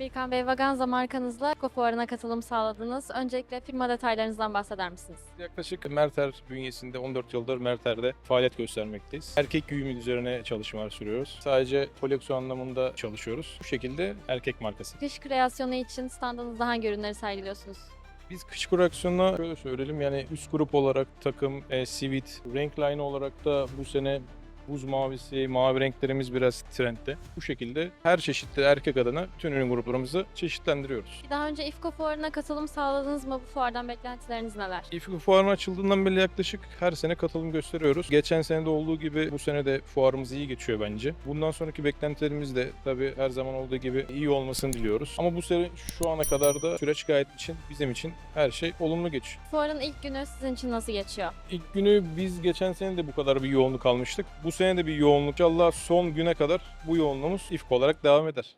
Birkan Bey, Vaganza markanızla Eko Fuarı'na katılım sağladınız. Öncelikle firma detaylarınızdan bahseder misiniz? Yaklaşık Merter bünyesinde 14 yıldır Merter'de faaliyet göstermekteyiz. Erkek güğümü üzerine çalışmalar sürüyoruz. Sadece koleksiyon anlamında çalışıyoruz. Bu şekilde erkek markası. Kış kreasyonu için standınızda hangi ürünleri sergiliyorsunuz? Biz kış koleksiyonuna şöyle söyleyelim yani üst grup olarak takım, e, sivit, renk line olarak da bu sene buz mavisi, mavi renklerimiz biraz trendde. Bu şekilde her çeşitli erkek adına bütün ürün gruplarımızı çeşitlendiriyoruz. Daha önce İFKO Fuarı'na katılım sağladınız mı? Bu fuardan beklentileriniz neler? İFKO fuarına açıldığından beri yaklaşık her sene katılım gösteriyoruz. Geçen sene de olduğu gibi bu sene de fuarımız iyi geçiyor bence. Bundan sonraki beklentilerimiz de tabii her zaman olduğu gibi iyi olmasını diliyoruz. Ama bu sene şu ana kadar da süreç gayet için bizim için her şey olumlu geçiyor. Fuarın ilk günü sizin için nasıl geçiyor? İlk günü biz geçen sene de bu kadar bir yoğunluk almıştık. Bu sene de bir yoğunluk. İnşallah son güne kadar bu yoğunluğumuz İFKO olarak devam eder.